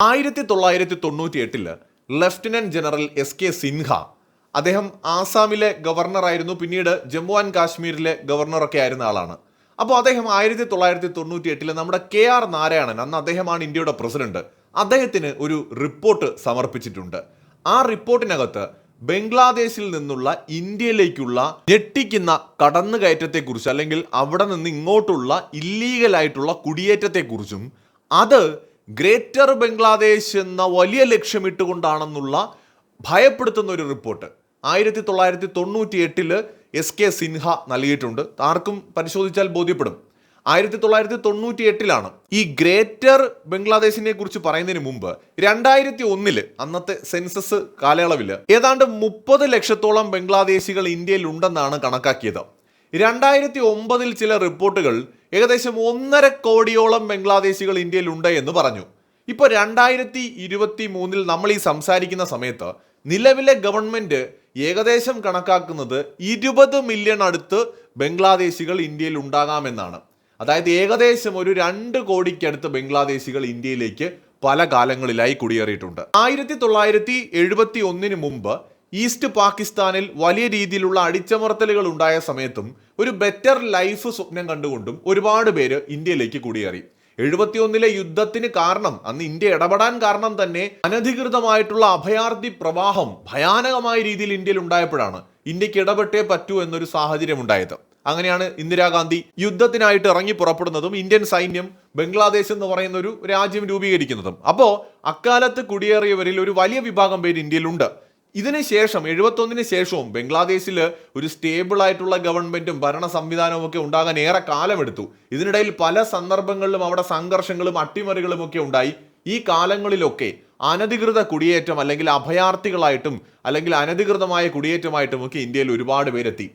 ആയിരത്തി തൊള്ളായിരത്തി തൊണ്ണൂറ്റി എട്ടിൽ lieutenant general S K Sinha അദ്ദേഹം ആസാമിലെ ഗവർണറായിരുന്നു പിന്നീട് ജമ്മു ആൻഡ് കാശ്മീരിലെ ഗവർണറൊക്കെ ആയിരുന്ന ആളാണ്. അപ്പോൾ അദ്ദേഹം ആയിരത്തി തൊള്ളായിരത്തി തൊണ്ണൂറ്റി എട്ടിൽ നമ്മുടെ കെ ആർ നാരായണൻ അന്ന് അദ്ദേഹമാണ് ഇന്ത്യയുടെ പ്രസിഡന്റ് അദ്ദേഹത്തിന് ഒരു റിപ്പോർട്ട് സമർപ്പിച്ചിട്ടുണ്ട്. ആ റിപ്പോർട്ടിനകത്ത് ബംഗ്ലാദേശിൽ നിന്നുള്ള ഇന്ത്യയിലേക്കുള്ള ഞെട്ടിക്കുന്ന കടന്നുകയറ്റത്തെക്കുറിച്ച് അല്ലെങ്കിൽ അവിടെ നിന്ന് ഇങ്ങോട്ടുള്ള ഇല്ലീഗലായിട്ടുള്ള കുടിയേറ്റത്തെക്കുറിച്ചും അത് ഗ്രേറ്റർ ബംഗ്ലാദേശ് എന്ന വലിയ ലക്ഷ്യമിട്ടുകൊണ്ടാണെന്നുള്ള ഭയപ്പെടുത്തുന്ന ഒരു റിപ്പോർട്ട്. ആയിരത്തി തൊള്ളായിരത്തി തൊണ്ണൂറ്റി എട്ടിൽ എസ് കെ സിൻഹ നൽകിയിട്ടുണ്ട്. ആർക്കും പരിശോധിച്ചാൽ ബോധ്യപ്പെടും. ആയിരത്തി തൊള്ളായിരത്തി തൊണ്ണൂറ്റി എട്ടിലാണ് ഈ ഗ്രേറ്റർ ബംഗ്ലാദേശിനെ കുറിച്ച് പറയുന്നതിന് മുമ്പ് രണ്ടായിരത്തി ഒന്നിൽ അന്നത്തെ സെൻസസ് കാലയളവിൽ ഏതാണ്ട് മുപ്പത് ലക്ഷത്തോളം ബംഗ്ലാദേശികൾ ഇന്ത്യയിൽ ഉണ്ടെന്നാണ് കണക്കാക്കിയത്. രണ്ടായിരത്തി ഒമ്പതിൽ ചില റിപ്പോർട്ടുകൾ ഏകദേശം ഒന്നര കോടിയോളം ബംഗ്ലാദേശികൾ ഇന്ത്യയിൽ ഉണ്ട് എന്ന് പറഞ്ഞു. ഇപ്പൊ രണ്ടായിരത്തി ഇരുപത്തി മൂന്നിൽ നമ്മൾ ഈ സംസാരിക്കുന്ന സമയത്ത് നിലവിലെ ഗവൺമെന്റ് ഏകദേശം കണക്കാക്കുന്നത് ഇരുപത് മില്യൺ അടുത്ത് ബംഗ്ലാദേശികൾ ഇന്ത്യയിൽ ഉണ്ടാകാമെന്നാണ്. അതായത് ഏകദേശം ഒരു രണ്ട് കോടിക്കടുത്ത് ബംഗ്ലാദേശികൾ ഇന്ത്യയിലേക്ക് പല കാലങ്ങളിലായി കുടിയേറിയിട്ടുണ്ട്. ആയിരത്തി തൊള്ളായിരത്തി എഴുപത്തി ഒന്നിന് മുമ്പ് ഈസ്റ്റ് പാകിസ്ഥാനിൽ വലിയ രീതിയിലുള്ള അടിച്ചമർത്തലുകൾ ഉണ്ടായ സമയത്തും ഒരു ബെറ്റർ ലൈഫ് സ്വപ്നം കണ്ടുകൊണ്ടും ഒരുപാട് പേര് ഇന്ത്യയിലേക്ക് കുടിയേറി. എഴുപത്തിയൊന്നിലെ യുദ്ധത്തിന് കാരണം അന്ന് ഇന്ത്യ ഇടപെടാൻ കാരണം തന്നെ അനധികൃതമായിട്ടുള്ള അഭയാർത്ഥി പ്രവാഹം ഭയാനകമായ രീതിയിൽ ഇന്ത്യയിൽ ഉണ്ടായപ്പോഴാണ് ഇന്ത്യയ്ക്ക് ഇടപെട്ടേ പറ്റൂ എന്നൊരു സാഹചര്യം ഉണ്ടായത്. അങ്ങനെയാണ് ഇന്ദിരാഗാന്ധി യുദ്ധത്തിനായിട്ട് ഇറങ്ങി പുറപ്പെടുന്നതും ഇന്ത്യൻ സൈന്യം ബംഗ്ലാദേശ് എന്ന് പറയുന്ന ഒരു രാജ്യം രൂപീകരിക്കുന്നതും. അപ്പോൾ അക്കാലത്ത് കുടിയേറിയവരിൽ ഒരു വലിയ വിഭാഗം പേര് ഇന്ത്യയിലുണ്ട്. ഇതിന് ശേഷം എഴുപത്തൊന്നിന് ശേഷവും ബംഗ്ലാദേശിൽ ഒരു സ്റ്റേബിൾ ആയിട്ടുള്ള ഗവൺമെന്റും ഭരണ സംവിധാനവും ഒക്കെ ഉണ്ടാകാൻ ഏറെ കാലമെടുത്തു. ഇതിനിടയിൽ പല സന്ദർഭങ്ങളിലും അവിടെ സംഘർഷങ്ങളും അട്ടിമറികളും ഒക്കെ ഉണ്ടായി. ഈ കാലങ്ങളിലൊക്കെ അനധികൃത കുടിയേറ്റം അല്ലെങ്കിൽ അഭയാർത്ഥികളായിട്ടും അല്ലെങ്കിൽ അനധികൃതമായ കുടിയേറ്റമായിട്ടും ഒക്കെ ഇന്ത്യയിൽ ഒരുപാട് പേരെത്തി.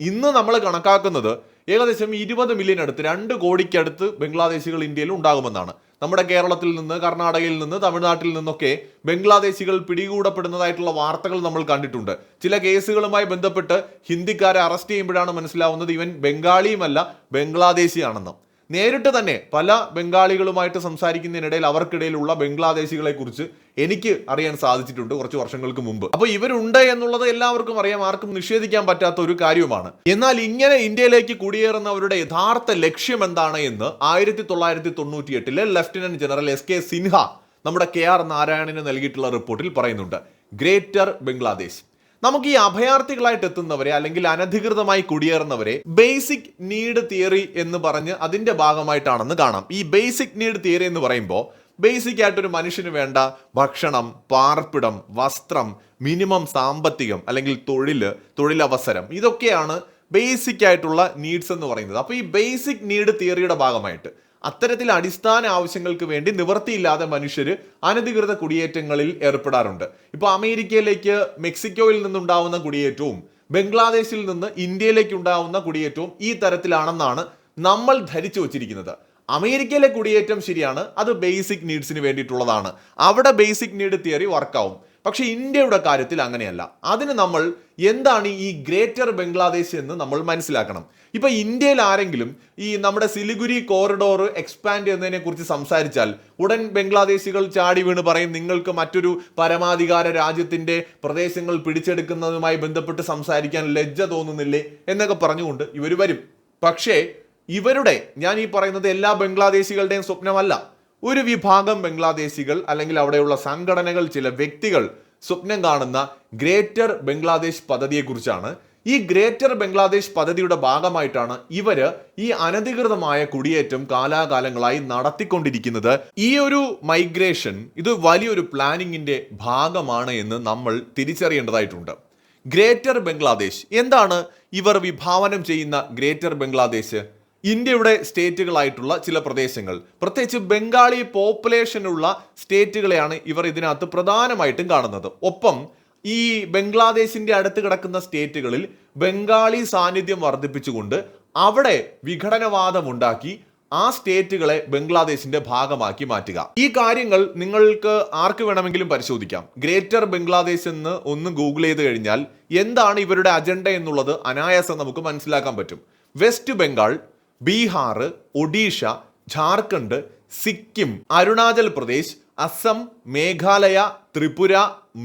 ഇന്ന് നമ്മൾ കണക്കാക്കുന്നത് ഏകദേശം ഇരുപത് മില്യൺ അടുത്ത് രണ്ട് കോടിക്കടുത്ത് ബംഗ്ലാദേശികൾ ഇന്ത്യയിൽ ഉണ്ടാകുമെന്നാണ്. നമ്മുടെ കേരളത്തിൽ നിന്ന് കർണാടകയിൽ നിന്ന് തമിഴ്നാട്ടിൽ നിന്നൊക്കെ ബംഗ്ലാദേശികൾ പിടികൂടപ്പെടുന്നതായിട്ടുള്ള വാർത്തകൾ നമ്മൾ കണ്ടിട്ടുണ്ട്. ചില കേസുകളുമായി ബന്ധപ്പെട്ട് ഹിന്ദിക്കാരെ അറസ്റ്റ് ചെയ്യുമ്പോഴാണ് മനസ്സിലാവുന്നത് ഇവൻ ബംഗാളിയുമല്ല ബംഗ്ലാദേശിയാണെന്ന്. നേരിട്ട് തന്നെ പല ബംഗാളികളുമായിട്ട് സംസാരിക്കുന്നതിനിടയിൽ അവർക്കിടയിലുള്ള ബംഗ്ലാദേശികളെ കുറിച്ച് എനിക്ക് അറിയാൻ സാധിച്ചിട്ടുണ്ട് കുറച്ച് വർഷങ്ങൾക്ക് മുമ്പ്. അപ്പോൾ ഇവരുണ്ട് എന്നുള്ളത് എല്ലാവർക്കും അറിയാം. ആർക്കും നിഷേധിക്കാൻ പറ്റാത്ത ഒരു കാര്യമാണ് എന്നാൽ ഇങ്ങനെ ഇന്ത്യയിലേക്ക് കുടിയേറുന്നവരുടെ യഥാർത്ഥ ലക്ഷ്യം എന്താണ് എന്ന് ആയിരത്തി തൊള്ളായിരത്തി തൊണ്ണൂറ്റി എട്ടിലെ lieutenant general S K Sinha നമ്മുടെ കെ ആർ നാരായണന് നൽകിയിട്ടുള്ള റിപ്പോർട്ടിൽ പറയുന്നുണ്ട്. ഗ്രേറ്റർ ബംഗ്ലാദേശ്. നമുക്ക് ഈ അഭയാർത്ഥികളായിട്ട് എത്തുന്നവരെ അല്ലെങ്കിൽ അനധികൃതമായി കുടിയേറുന്നവരെ ബേസിക് നീഡ് തിയറി എന്ന് പറഞ്ഞ് അതിന്റെ ഭാഗമായിട്ടാണെന്ന് കാണാം. ഈ ബേസിക് നീഡ് തിയറി എന്ന് പറയുമ്പോൾ ബേസിക് ആയിട്ട് ഒരു മനുഷ്യന് വേണ്ട ഭക്ഷണം പാർപ്പിടം വസ്ത്രം മിനിമം സാമ്പത്തികം അല്ലെങ്കിൽ തൊഴിൽ തൊഴിലവസരം ഇതൊക്കെയാണ് ബേസിക് ആയിട്ടുള്ള നീഡ്സ് എന്ന് പറയുന്നത്. അപ്പോൾ ഈ ബേസിക് നീഡ് തിയറിയുടെ ഭാഗമായിട്ട് അത്തരത്തിൽ അടിസ്ഥാന ആവശ്യങ്ങൾക്ക് വേണ്ടി നിവൃത്തിയില്ലാതെ മനുഷ്യർ അനധികൃത കുടിയേറ്റങ്ങളിൽ ഏർപ്പെടാറുണ്ട്. ഇപ്പോൾ അമേരിക്കയിലേക്ക് മെക്സിക്കോയിൽ നിന്നുണ്ടാവുന്ന കുടിയേറ്റവും ബംഗ്ലാദേശിൽ നിന്ന് ഇന്ത്യയിലേക്ക് ഉണ്ടാവുന്ന കുടിയേറ്റവും ഈ തരത്തിലാണെന്നാണ് നമ്മൾ ധരിച്ചു വച്ചിരിക്കുന്നത്. അമേരിക്കയിലെ കുടിയേറ്റം ശരിയാണ് അത് ബേസിക് നീഡ്സിന് വേണ്ടിയിട്ടുള്ളതാണ്. അവിടെ ബേസിക് നീഡ് തിയറി വർക്കാവും. പക്ഷേ ഇന്ത്യയുടെ കാര്യത്തിൽ അങ്ങനെയല്ല. അതിന് നമ്മൾ എന്താണ് ഈ ഗ്രേറ്റർ ബംഗ്ലാദേശ് എന്ന് നമ്മൾ മനസ്സിലാക്കണം. ഇപ്പൊ ഇന്ത്യയിൽ ആരെങ്കിലും ഈ നമ്മുടെ സിലിഗുരി കോറിഡോർ എക്സ്പാൻഡ് ചെയ്യുന്നതിനെ കുറിച്ച് സംസാരിച്ചാൽ ഉടൻ ബംഗ്ലാദേശികൾ ചാടി വീണ് പറയും നിങ്ങൾക്ക് മറ്റൊരു പരമാധികാര രാജ്യത്തിന്റെ പ്രദേശങ്ങൾ പിടിച്ചെടുക്കുന്നതുമായി ബന്ധപ്പെട്ട് സംസാരിക്കാൻ ലജ്ജ തോന്നുന്നില്ലേ എന്നൊക്കെ പറഞ്ഞുകൊണ്ട് ഇവർ വരും. പക്ഷേ ഇവരുടെ ഞാൻ ഈ പറയുന്നത് എല്ലാ ബംഗ്ലാദേശികളുടെയും സ്വപ്നമല്ല ഒരു വിഭാഗം ബംഗ്ലാദേശികൾ അല്ലെങ്കിൽ അവിടെയുള്ള സംഘടനകൾ ചില വ്യക്തികൾ സ്വപ്നം കാണുന്ന ഗ്രേറ്റർ ബംഗ്ലാദേശ് പദ്ധതിയെക്കുറിച്ചാണ്. ഈ ഗ്രേറ്റർ ബംഗ്ലാദേശ് പദ്ധതിയുടെ ഭാഗമായിട്ടാണ് ഇവർ ഈ അനധികൃതമായ കുടിയേറ്റം കാലാകാലങ്ങളായി നടത്തിക്കൊണ്ടിരിക്കുന്നത്. ഈ ഒരു മൈഗ്രേഷൻ ഇത് വലിയൊരു പ്ലാനിങ്ങിന്റെ ഭാഗമാണ് എന്ന് നമ്മൾ തിരിച്ചറിയേണ്ടതായിട്ടുണ്ട്. ഗ്രേറ്റർ ബംഗ്ലാദേശ് എന്താണ് ഇവർ വിഭാവനം ചെയ്യുന്ന ഗ്രേറ്റർ ബംഗ്ലാദേശ്? ഇന്ത്യയുടെ സ്റ്റേറ്റുകളായിട്ടുള്ള ചില പ്രദേശങ്ങൾ. പ്രത്യേകിച്ച് ബംഗാളി പോപ്പുലേഷനുള്ള സ്റ്റേറ്റുകളെയാണ് ഇവർ ഇതിനകത്ത് പ്രധാനമായിട്ടും കാണുന്നത്. ഒപ്പം ഈ ബംഗ്ലാദേശിന്റെ അടുത്ത് കിടക്കുന്ന സ്റ്റേറ്റുകളിൽ ബംഗാളി സാന്നിധ്യം വർദ്ധിപ്പിച്ചുകൊണ്ട് അവിടെ വിഘടനവാദം ഉണ്ടാക്കി ആ സ്റ്റേറ്റുകളെ ബംഗ്ലാദേശിന്റെ ഭാഗമാക്കി മാറ്റുക. ഈ കാര്യങ്ങൾ നിങ്ങൾക്ക് ആർക്ക് വേണമെങ്കിലും പരിശോധിക്കാം. ഗ്രേറ്റർ ബംഗ്ലാദേശ് എന്ന് ഒന്ന് ഗൂഗിൾ ചെയ്ത് കഴിഞ്ഞാൽ എന്താണ് ഇവരുടെ അജണ്ട എന്നുള്ളത് അനായാസം നമുക്ക് മനസ്സിലാക്കാൻ പറ്റും. വെസ്റ്റ് ബംഗാൾ ബീഹാർ ഒഡീഷ ജാർഖണ്ഡ് സിക്കിം അരുണാചൽ പ്രദേശ് അസം മേഘാലയ ത്രിപുര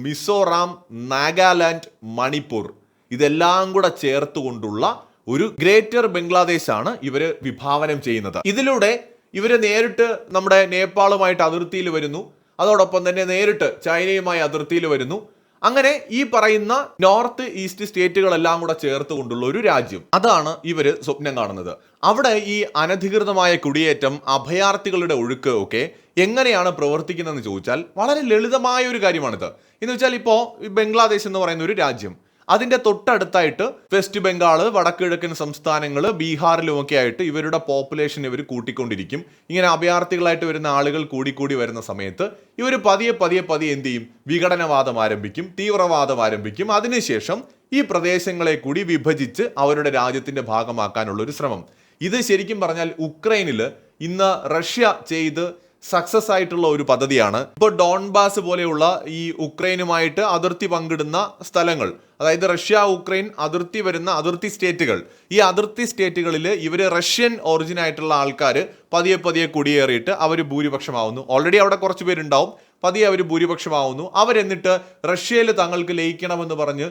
മിസോറാം നാഗാലാൻഡ് മണിപ്പൂർ. ഇതെല്ലാം കൂടെ ചേർത്തുകൊണ്ടുള്ള ഒരു ഗ്രേറ്റർ ബംഗ്ലാദേശ് ആണ് ഇവർ വിഭാവനം ചെയ്യുന്നത്. ഇതിലൂടെ ഇവർ നേരിട്ട് നമ്മുടെ നേപ്പാളുമായിട്ട് അതിർത്തിയിൽ വരുന്നു. അതോടൊപ്പം തന്നെ നേരിട്ട് ചൈനയുമായി അതിർത്തിയിൽ വരുന്നു. അങ്ങനെ ഈ പറയുന്ന നോർത്ത് ഈസ്റ്റ് സ്റ്റേറ്റുകളെല്ലാം കൂടെ ചേർത്ത് കൊണ്ടുള്ള ഒരു രാജ്യം. അതാണ് ഇവർ സ്വപ്നം കാണുന്നത്. അവിടെ ഈ അനധികൃതമായ കുടിയേറ്റം അഭയാർത്ഥികളുടെ ഒഴുക്ക് ഒക്കെ എങ്ങനെയാണ് പ്രവർത്തിക്കുന്നതെന്ന് ചോദിച്ചാൽ വളരെ ലളിതമായ ഒരു കാര്യമാണിത്. എന്ന് വെച്ചാൽ ഇപ്പോൾ ബംഗ്ലാദേശ് എന്ന് പറയുന്ന ഒരു രാജ്യം. അതിന്റെ തൊട്ടടുത്തായിട്ട് വെസ്റ്റ് ബംഗാൾ വടക്കിഴക്കൻ സംസ്ഥാനങ്ങൾ ബീഹാറിലും ഒക്കെ ആയിട്ട് ഇവരുടെ പോപ്പുലേഷൻ ഇവർ കൂട്ടിക്കൊണ്ടിരിക്കും. ഇങ്ങനെ അഭയാർത്ഥികളായിട്ട് വരുന്ന ആളുകൾ കൂടിക്കൂടി വരുന്ന സമയത്ത് ഇവർ പതിയെ പതിയെ പതിയെ എന്ത് ചെയ്യും? വിഘടനവാദം ആരംഭിക്കും തീവ്രവാദം ആരംഭിക്കും. അതിനുശേഷം ഈ പ്രദേശങ്ങളെ കൂടി വിഭജിച്ച് അവരുടെ രാജ്യത്തിന്റെ ഭാഗമാക്കാനുള്ള ഒരു ശ്രമം. ഇത് ശരിക്കും പറഞ്ഞാൽ ഉക്രൈനിൽ ഇന്ന് റഷ്യ ചെയ്ത് സക്സസ് ആയിട്ടുള്ള ഒരു പദ്ധതിയാണ്. ഇപ്പോൾ ഡോൺബാസ് പോലെയുള്ള ഈ ഉക്രൈനുമായിട്ട് അതിർത്തി പങ്കിടുന്ന സ്ഥലങ്ങൾ അതായത് റഷ്യ ഉക്രൈൻ അതിർത്തി വരുന്ന അതിർത്തി സ്റ്റേറ്റുകൾ. ഈ അതിർത്തി സ്റ്റേറ്റുകളിൽ ഇവർ റഷ്യൻ ഒറിജിൻ ആയിട്ടുള്ള ആൾക്കാർ പതിയെ പതിയെ കുടിയേറിയിട്ട് അവർ ഭൂരിപക്ഷമാവുന്നു. ഓൾറെഡി അവിടെ കുറച്ച് പേരുണ്ടാവും. പതിയെ അവർ ഭൂരിപക്ഷമാവുന്നു. അവരെന്നിട്ട് റഷ്യയിൽ തങ്ങൾക്ക് ലയിക്കണമെന്ന് പറഞ്ഞ്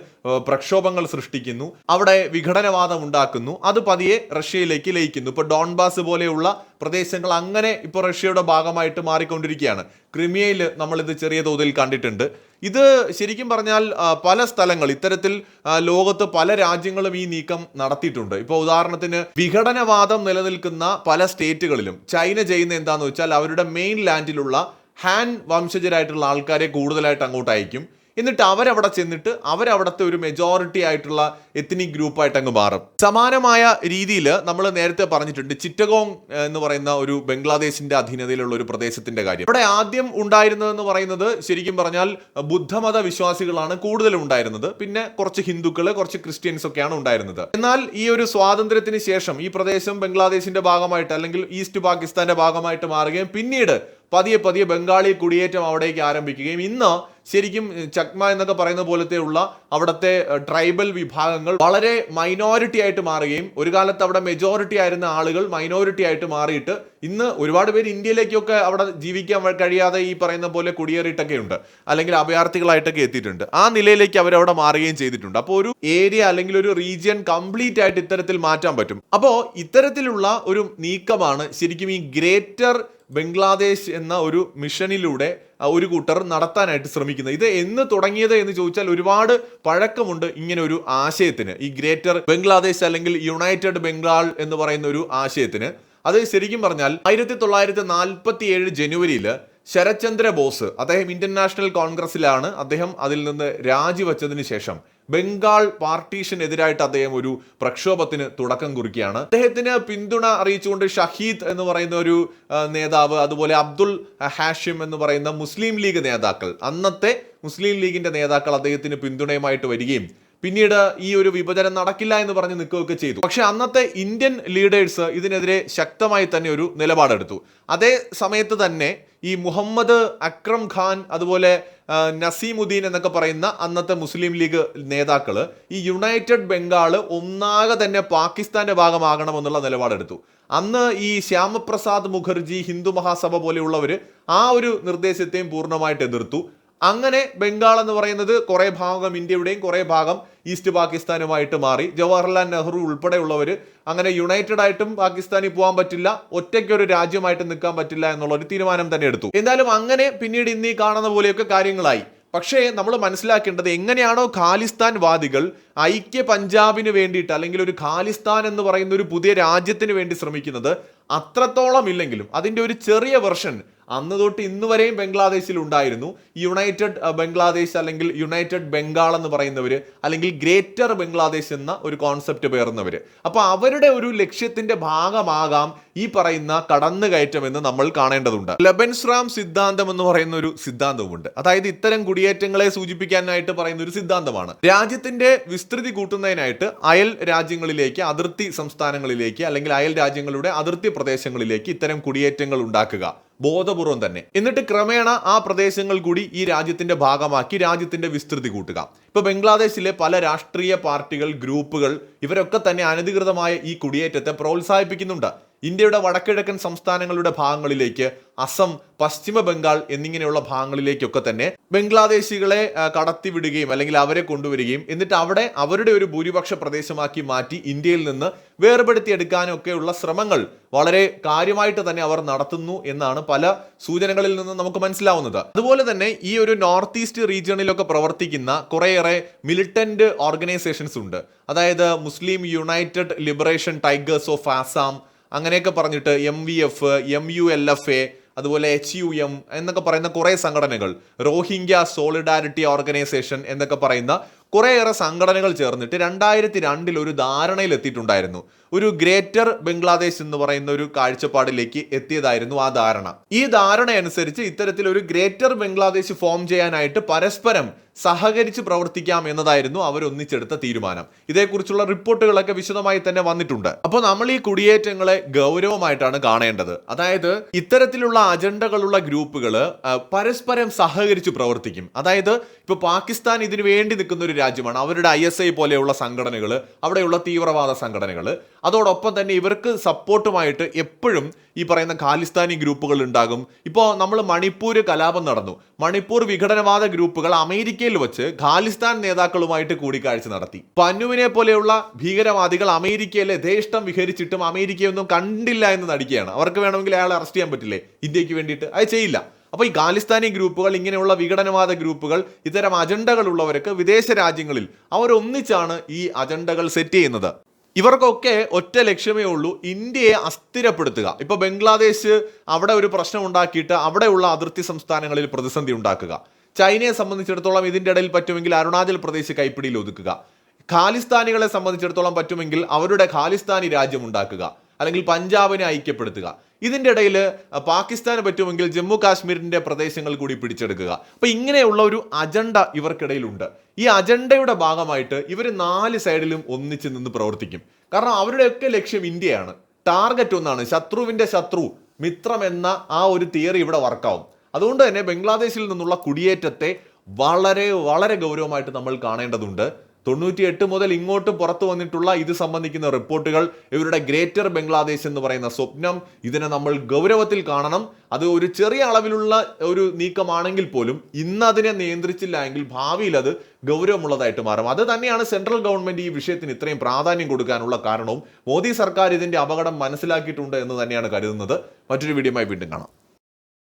പ്രക്ഷോഭങ്ങൾ സൃഷ്ടിക്കുന്നു. അവിടെ വിഘടനവാദം ഉണ്ടാക്കുന്നു. അത് പതിയെ റഷ്യയിലേക്ക് ലയിക്കുന്നു. ഇപ്പോൾ ഡോൺബാസ് പോലെയുള്ള പ്രദേശങ്ങൾ അങ്ങനെ ഇപ്പോൾ റഷ്യയുടെ ഭാഗമായിട്ട് മാറിക്കൊണ്ടിരിക്കുകയാണ്. ക്രിമിയയിൽ നമ്മളിത് ചെറിയ തോതിൽ കണ്ടിട്ടുണ്ട്. ഇത് ശരിക്കും പറഞ്ഞാൽ പല സ്ഥലങ്ങൾ ഇത്തരത്തിൽ ലോകത്ത് പല രാജ്യങ്ങളും ഈ നീക്കം നടത്തിയിട്ടുണ്ട്. ഇപ്പോൾ ഉദാഹരണത്തിന് വിഘടനവാദം നിലനിൽക്കുന്ന പല സ്റ്റേറ്റുകളിലും ചൈന ചെയ്യുന്ന എന്താന്ന് വെച്ചാൽ അവരുടെ മെയിൻ ലാൻഡിലുള്ള ഹാൻ വംശജരായിട്ടുള്ള ആൾക്കാരെ കൂടുതലായിട്ട് അങ്ങോട്ട് അയക്കും. എന്നിട്ട് അവരവിടെ ചെന്നിട്ട് അവരവിടുത്തെ ഒരു മെജോറിറ്റി ആയിട്ടുള്ള എത്നിക് ഗ്രൂപ്പായിട്ട് അങ്ങ് മാറും. സമാനമായ രീതിയിൽ നമ്മൾ നേരത്തെ പറഞ്ഞിട്ടുണ്ട് ചിറ്റഗോങ് എന്ന് പറയുന്ന ഒരു ബംഗ്ലാദേശിന്റെ അധീനതയിലുള്ള ഒരു പ്രദേശത്തിന്റെ കാര്യം. ഇവിടെ ആദ്യം ഉണ്ടായിരുന്നതെന്ന് പറയുന്നത് ശരിക്കും പറഞ്ഞാൽ ബുദ്ധമത വിശ്വാസികളാണ് കൂടുതലും ഉണ്ടായിരുന്നത്. പിന്നെ കുറച്ച് ഹിന്ദുക്കൾ കുറച്ച് ക്രിസ്ത്യൻസ് ഒക്കെയാണ് ഉണ്ടായിരുന്നത്. എന്നാൽ ഈ ഒരു സ്വാതന്ത്ര്യത്തിന് ശേഷം ഈ പ്രദേശം ബംഗ്ലാദേശിന്റെ ഭാഗമായിട്ട് അല്ലെങ്കിൽ ഈസ്റ്റ് പാകിസ്ഥാന്റെ ഭാഗമായിട്ട് മാറുകയും പിന്നീട് പതിയെ പതിയെ ബംഗാളി കുടിയേറ്റം അവിടേക്ക് ആരംഭിക്കുകയും ഇന്ന് ശരിക്കും ചക്മ എന്നൊക്കെ പറയുന്ന പോലത്തെ ഉള്ള അവിടുത്തെ ട്രൈബൽ വിഭാഗങ്ങൾ വളരെ മൈനോറിറ്റി ആയിട്ട് മാറുകയും ഒരു കാലത്ത് അവിടെ മെജോറിറ്റി ആയിരുന്ന ആളുകൾ മൈനോറിറ്റി ആയിട്ട് മാറിയിട്ട് ഇന്ന് ഒരുപാട് പേര് ഇന്ത്യയിലേക്കൊക്കെ അവിടെ ജീവിക്കാൻ കഴിയാതെ ഈ പറയുന്ന പോലെ കുടിയേറിയിട്ടൊക്കെ ഉണ്ട്. അല്ലെങ്കിൽ അഭയാർത്ഥികളായിട്ടൊക്കെ എത്തിയിട്ടുണ്ട്. ആ നിലയിലേക്ക് അവരവിടെ മാറുകയും ചെയ്തിട്ടുണ്ട്. അപ്പോൾ ഒരു ഏരിയ അല്ലെങ്കിൽ ഒരു റീജിയൻ കംപ്ലീറ്റ് ആയിട്ട് ഇത്തരത്തിൽ മാറ്റാൻ പറ്റും. അപ്പോൾ ഇത്തരത്തിലുള്ള ഒരു നീക്കമാണ് ശരിക്കും ഈ ഗ്രേറ്റർ ബംഗ്ലാദേശ് എന്ന ഒരു മിഷനിലൂടെ ഒരു കൂട്ടർ നടത്താനായിട്ട് ശ്രമിക്കുന്നത്. ഇത് എന്ന് തുടങ്ങിയത് എന്ന് ചോദിച്ചാൽ ഒരുപാട് പഴക്കമുണ്ട് ഇങ്ങനെ ഒരു ആശയത്തിന്. ഈ ഗ്രേറ്റർ ബംഗ്ലാദേശ് അല്ലെങ്കിൽ യുണൈറ്റഡ് ബംഗാൾ എന്ന് പറയുന്ന ഒരു ആശയത്തിന്. അത് ശരിക്കും പറഞ്ഞാൽ ആയിരത്തി തൊള്ളായിരത്തി നാൽപ്പത്തി ഏഴ് ജനുവരിയിൽ ശരത്ചന്ദ്ര ബോസ് അദ്ദേഹം ഇന്ത്യൻ നാഷണൽ കോൺഗ്രസിലാണ് അദ്ദേഹം അതിൽ നിന്ന് രാജിവെച്ചതിന് ശേഷം ബംഗാൾ പാർട്ടീഷനെതിരായിട്ട് അദ്ദേഹം ഒരു പ്രക്ഷോഭത്തിന് തുടക്കം കുറിക്കുകയാണ്. അദ്ദേഹത്തിന് പിന്തുണ അറിയിച്ചുകൊണ്ട് ഷഹീദ് എന്ന് പറയുന്ന ഒരു നേതാവ് അതുപോലെ അബ്ദുൾ ഹാഷിം എന്ന് പറയുന്ന മുസ്ലിം ലീഗ് നേതാക്കൾ. അന്നത്തെ മുസ്ലിം ലീഗിന്റെ നേതാക്കൾ അദ്ദേഹത്തിന് പിന്തുണയുമായിട്ട് വരികയും പിന്നീട് ഈ ഒരു വിഭജനം നടക്കില്ല എന്ന് പറഞ്ഞ് നിൽക്കുകയൊക്കെ ചെയ്തു. പക്ഷെ അന്നത്തെ ഇന്ത്യൻ ലീഡേഴ്സ് ഇതിനെതിരെ ശക്തമായി തന്നെ ഒരു നിലപാടെടുത്തു. അതേ സമയത്ത് തന്നെ ഈ മുഹമ്മദ് അക്രം ഖാൻ അതുപോലെ നസീമുദ്ദീൻ എന്നൊക്കെ പറയുന്ന അന്നത്തെ മുസ്ലിം ലീഗ് നേതാക്കൾ ഈ യുണൈറ്റഡ് ബംഗാൾ ഒന്നാകെ തന്നെ പാകിസ്ഥാന്റെ ഭാഗമാകണമെന്നുള്ള നിലപാടെടുത്തു. അന്ന് ഈ ശ്യാമപ്രസാദ് മുഖർജി ഹിന്ദു മഹാസഭ പോലെയുള്ളവർ ആ ഒരു നിർദ്ദേശത്തെയും പൂർണമായിട്ട് എതിർത്തു. അങ്ങനെ ബംഗാൾ എന്ന് പറയുന്നത് കുറേ ഭാഗം ഇന്ത്യയുടെയും കുറേ ഭാഗം ഈസ്റ്റ് പാകിസ്ഥാനുമായിട്ട് മാറി. ജവഹർലാൽ നെഹ്റു ഉൾപ്പെടെയുള്ളവർ അങ്ങനെ യുണൈറ്റഡ് ആയിട്ടും പാകിസ്ഥാനിൽ പോകാൻ പറ്റില്ല ഒറ്റയ്ക്ക് ഒരു രാജ്യമായിട്ട് നിൽക്കാൻ പറ്റില്ല എന്നുള്ള ഒരു തീരുമാനം തന്നെ എടുത്തു. എന്തായാലും അങ്ങനെ പിന്നീട് ഇന്ന് ഈ കാണുന്ന പോലെയൊക്കെ കാര്യങ്ങളായി. പക്ഷേ നമ്മൾ മനസ്സിലാക്കേണ്ടത് എങ്ങനെയാണോ ഖാലിസ്ഥാൻ വാദികൾ ഐക്യ പഞ്ചാബിന് വേണ്ടിയിട്ട് അല്ലെങ്കിൽ ഒരു ഖാലിസ്ഥാൻ എന്ന് പറയുന്ന ഒരു പുതിയ രാജ്യത്തിന് വേണ്ടി ശ്രമിക്കുന്നത് അത്രത്തോളം ഇല്ലെങ്കിലും അതിന്റെ ഒരു ചെറിയ വെർഷൻ അന്ന് തൊട്ട് ഇന്ന് വരെയും ബംഗ്ലാദേശിൽ ഉണ്ടായിരുന്നു. യുണൈറ്റഡ് ബംഗ്ലാദേശ് അല്ലെങ്കിൽ യുണൈറ്റഡ് ബംഗാൾ എന്ന് പറയുന്നവർ അല്ലെങ്കിൽ ഗ്രേറ്റർ ബംഗ്ലാദേശ് എന്ന ഒരു കോൺസെപ്റ്റ് പേർന്നവർ അപ്പോൾ അവരുടെ ഒരു ലക്ഷ്യത്തിന്റെ ഭാഗമാകാം ഈ പറയുന്ന കടന്നുകയറ്റം എന്ന് നമ്മൾ കാണേണ്ടതുണ്ട്. ലബൻസ്രാം സിദ്ധാന്തം എന്ന് പറയുന്ന ഒരു സിദ്ധാന്തവുമുണ്ട്. അതായത് ഇത്തരം കുടിയേറ്റങ്ങളെ സൂചിപ്പിക്കാനായിട്ട് പറയുന്ന ഒരു സിദ്ധാന്തമാണ്. രാജ്യത്തിന്റെ വിസ്തൃതി കൂട്ടുന്നതിനായിട്ട് അയൽ രാജ്യങ്ങളിലേക്ക് അതിർത്തി സംസ്ഥാനങ്ങളിലേക്ക് അല്ലെങ്കിൽ അയൽ രാജ്യങ്ങളുടെ അതിർത്തി പ്രദേശങ്ങളിലേക്ക് ഇത്തരം കുടിയേറ്റങ്ങൾ ഉണ്ടാക്കുക. ബോധപൂർവം തന്നെ. എന്നിട്ട് ക്രമേണ ആ പ്രദേശങ്ങൾ കൂടി ഈ രാജ്യത്തിന്റെ ഭാഗമാക്കി രാജ്യത്തിന്റെ വിസ്തൃതി കൂട്ടുക. ഇപ്പൊ ബംഗ്ലാദേശിലെ പല രാഷ്ട്രീയ പാർട്ടികൾ ഗ്രൂപ്പുകൾ ഇവരൊക്കെ തന്നെ അനധികൃതമായ ഈ കുടിയേറ്റത്തെ പ്രോത്സാഹിപ്പിക്കുന്നുണ്ട്. ഇന്ത്യയുടെ വടക്കിഴക്കൻ സംസ്ഥാനങ്ങളുടെ ഭാഗങ്ങളിലേക്ക് അസം പശ്ചിമ ബംഗാൾ എന്നിങ്ങനെയുള്ള ഭാഗങ്ങളിലേക്കൊക്കെ തന്നെ ബംഗ്ലാദേശികളെ കടത്തിവിടുകയും അല്ലെങ്കിൽ അവരെ കൊണ്ടുവരികയും എന്നിട്ട് അവിടെ അവരുടെ ഒരു ഭൂരിപക്ഷ പ്രദേശമാക്കി മാറ്റി ഇന്ത്യയിൽ നിന്ന് വേർപെടുത്തിയെടുക്കാനൊക്കെയുള്ള ശ്രമങ്ങൾ വളരെ കാര്യമായിട്ട് തന്നെ അവർ നടത്തുന്നു എന്നാണ് പല സൂചനകളിൽ നിന്ന് നമുക്ക് മനസ്സിലാവുന്നത്. അതുപോലെ തന്നെ ഈ ഒരു നോർത്ത് ഈസ്റ്റ് റീജിയണിലൊക്കെ പ്രവർത്തിക്കുന്ന കുറേയേറെ മിലിറ്റന്റ് ഓർഗനൈസേഷൻസ് ഉണ്ട്. അതായത് Muslim United Liberation Tigers of Assam അങ്ങനെയൊക്കെ പറഞ്ഞിട്ട് M V F M U L F A അതുപോലെ എച്ച് യു എം എന്നൊക്കെ പറയുന്ന കുറേ സംഘടനകൾ റോഹിംഗ്യ സോളിഡാരിറ്റി ഓർഗനൈസേഷൻ എന്നൊക്കെ പറയുന്ന കുറേയേറെ സംഘടനകൾ ചേർന്നിട്ട് രണ്ടായിരത്തി രണ്ടിൽ ഒരു ധാരണയിൽ എത്തിയിട്ടുണ്ടായിരുന്നു ഒരു ഗ്രേറ്റർ ബംഗ്ലാദേശ് എന്ന് പറയുന്ന ഒരു കാഴ്ചപ്പാടിലേക്ക് എത്തിയതായിരുന്നു ആ ധാരണ. ഈ ധാരണ അനുസരിച്ച് ഇത്തരത്തിൽ ഒരു ഗ്രേറ്റർ ബംഗ്ലാദേശ് ഫോം ചെയ്യാനായിട്ട് പരസ്പരം സഹകരിച്ച് പ്രവർത്തിക്കാം എന്നതായിരുന്നു അവർ ഒന്നിച്ചെടുത്ത തീരുമാനം. ഇതേക്കുറിച്ചുള്ള റിപ്പോർട്ടുകളൊക്കെ വിശദമായി തന്നെ വന്നിട്ടുണ്ട്. അപ്പോൾ നമ്മൾ ഈ കുടിയേറ്റങ്ങളെ ഗൗരവമായിട്ടാണ് കാണേണ്ടത്. അതായത് ഇത്തരത്തിലുള്ള അജണ്ടകളുള്ള ഗ്രൂപ്പുകൾ പരസ്പരം സഹകരിച്ച് പ്രവർത്തിക്കും. അതായത് ഇപ്പൊ പാകിസ്ഥാൻ ഇതിനു വേണ്ടി നിൽക്കുന്ന ഒരു രാജ്യമാണ്. അവരുടെ ഐ പോലെയുള്ള സംഘടനകൾ അവിടെയുള്ള തീവ്രവാദ സംഘടനകൾ. അതോടൊപ്പം തന്നെ ഇവർക്ക് സപ്പോർട്ടുമായിട്ട് എപ്പോഴും ഈ പറയുന്ന ഖാലിസ്ഥാനി ഗ്രൂപ്പുകൾ ഉണ്ടാകും. ഇപ്പോൾ നമ്മൾ മണിപ്പൂർ കലാപം നടന്നു. മണിപ്പൂർ വിഘടനവാദ ഗ്രൂപ്പുകൾ അമേരിക്കയിൽ വെച്ച് ഖാലിസ്ഥാൻ നേതാക്കളുമായിട്ട് കൂടിക്കാഴ്ച നടത്തി. പന്നുവിനെ പോലെയുള്ള ഭീകരവാദികൾ അമേരിക്കയിലെ യഥേഷ്ടം വിഹരിച്ചിട്ടും അമേരിക്കയൊന്നും കണ്ടില്ല എന്ന് നടിക്കുകയാണ്. അവർക്ക് വേണമെങ്കിൽ അയാളെ അറസ്റ്റ് ചെയ്യാൻ പറ്റില്ലേ? ഇന്ത്യയ്ക്ക് വേണ്ടിയിട്ട്. അത് ചെയ്യില്ല. അപ്പോൾ ഈ ഖാലിസ്ഥാനി ഗ്രൂപ്പുകൾ ഇങ്ങനെയുള്ള വിഘടനവാദ ഗ്രൂപ്പുകൾ ഇത്തരം അജണ്ടകളുള്ളവർക്ക് വിദേശ രാജ്യങ്ങളിൽ അവരൊന്നിച്ചാണ് ഈ അജണ്ടകൾ സെറ്റ് ചെയ്യുന്നത്. ഇവർക്കൊക്കെ ഒറ്റ ലക്ഷ്യമേ ഉള്ളൂ ഇന്ത്യയെ അസ്ഥിരപ്പെടുത്തുക. ഇപ്പൊ ബംഗ്ലാദേശ് അവിടെ ഒരു പ്രശ്നം ഉണ്ടാക്കിയിട്ട് അവിടെയുള്ള അതിർത്തി സംസ്ഥാനങ്ങളിൽ പ്രതിസന്ധി ഉണ്ടാക്കുക. ചൈനയെ സംബന്ധിച്ചിടത്തോളം ഇതിന്റെ ഇടയിൽ പറ്റുമെങ്കിൽ അരുണാചൽ പ്രദേശ് കൈപ്പിടിയിൽ ഒതുക്കുക. ഖാലിസ്ഥാനികളെ സംബന്ധിച്ചിടത്തോളം പറ്റുമെങ്കിൽ അവരുടെ ഖാലിസ്ഥാനി രാജ്യം ഉണ്ടാക്കുക. അല്ലെങ്കിൽ പഞ്ചാബിനെ ഐക്യപ്പെടുത്തുക. ഇതിന്റെ ഇടയിൽ പാകിസ്ഥാന് പറ്റുമെങ്കിൽ ജമ്മു കാശ്മീരിന്റെ പ്രദേശങ്ങൾ കൂടി പിടിച്ചെടുക്കുക. അപ്പോൾ ഇങ്ങനെയുള്ള ഒരു അജണ്ട ഇവർക്കിടയിലുണ്ട്. ഈ അജണ്ടയുടെ ഭാഗമായിട്ട് ഇവർ നാല് സൈഡിലും ഒന്നിച്ച് നിന്ന് പ്രവർത്തിക്കും. കാരണം അവരുടെയൊക്കെ ലക്ഷ്യം ഇന്ത്യയാണ്. ടാർഗറ്റ് ഒന്നാണ്. ശത്രുവിന്റെ ശത്രു മിത്രം എന്ന ആ ഒരു തിയറി ഇവിടെ വർക്കാവും. അതുകൊണ്ട് തന്നെ ബംഗ്ലാദേശിൽ നിന്നുള്ള കുടിയേറ്റത്തെ വളരെ വളരെ ഗൗരവമായിട്ട് നമ്മൾ കാണേണ്ടതുണ്ട്. തൊണ്ണൂറ്റിയെട്ട് മുതൽ ഇങ്ങോട്ട് പുറത്തു വന്നിട്ടുള്ള ഇത് സംബന്ധിക്കുന്ന റിപ്പോർട്ടുകൾ ഇവരുടെ ഗ്രേറ്റർ ബംഗ്ലാദേശ് എന്ന് പറയുന്ന സ്വപ്നം ഇതിനെ നമ്മൾ ഗൗരവത്തിൽ കാണണം. അത് ഒരു ചെറിയ അളവിലുള്ള ഒരു നീക്കമാണെങ്കിൽ പോലും ഇന്ന് അതിനെ നിയന്ത്രിച്ചില്ല എങ്കിൽ ഭാവിയിൽ അത് ഗൗരവമുള്ളതായിട്ട് മാറും. അത് തന്നെയാണ് സെൻട്രൽ ഗവൺമെന്റ് ഈ വിഷയത്തിന് ഇത്രയും പ്രാധാന്യം കൊടുക്കാനുള്ള കാരണവും. മോദി സർക്കാർ ഇതിന്റെ അപകടം മനസ്സിലാക്കിയിട്ടുണ്ട് എന്ന് തന്നെയാണ് കരുതുന്നത്. മറ്റൊരു വീഡിയോയുമായി വീണ്ടും കാണാം.